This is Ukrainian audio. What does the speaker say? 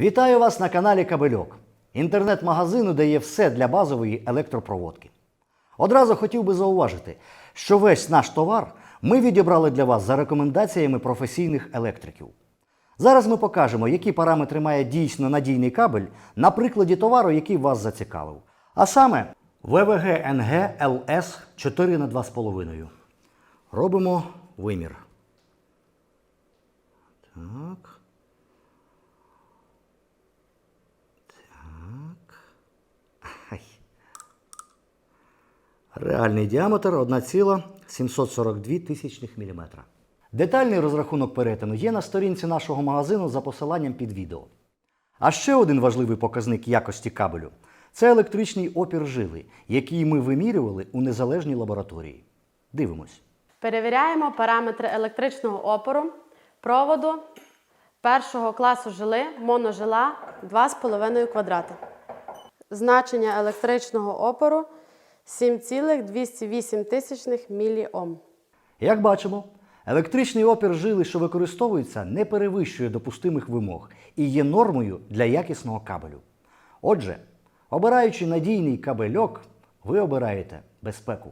Вітаю вас на каналі Кабельок, інтернет-магазину, де є все для базової електропроводки. Одразу хотів би зауважити, що весь наш товар ми відібрали для вас за рекомендаціями професійних електриків. Зараз ми покажемо, які параметри має дійсно надійний кабель на прикладі товару, який вас зацікавив. А саме ВВГ НГ ЛС 4 на 2,5. Робимо вимір. Так. Реальний діаметр 1,742 тисячних міліметра. Детальний розрахунок перетину є на сторінці нашого магазину за посиланням під відео. А ще один важливий показник якості кабелю це електричний опір жили, який ми вимірювали у незалежній лабораторії. Дивимось. Перевіряємо параметри електричного опору, проводу першого класу жили, моножила 2,5 квадрати. Значення електричного опору 7,208 тисячних міліом. Як бачимо, електричний опір жили, що використовується, не перевищує допустимих вимог і є нормою для якісного кабелю. Отже, обираючи надійний кабельок, ви обираєте безпеку.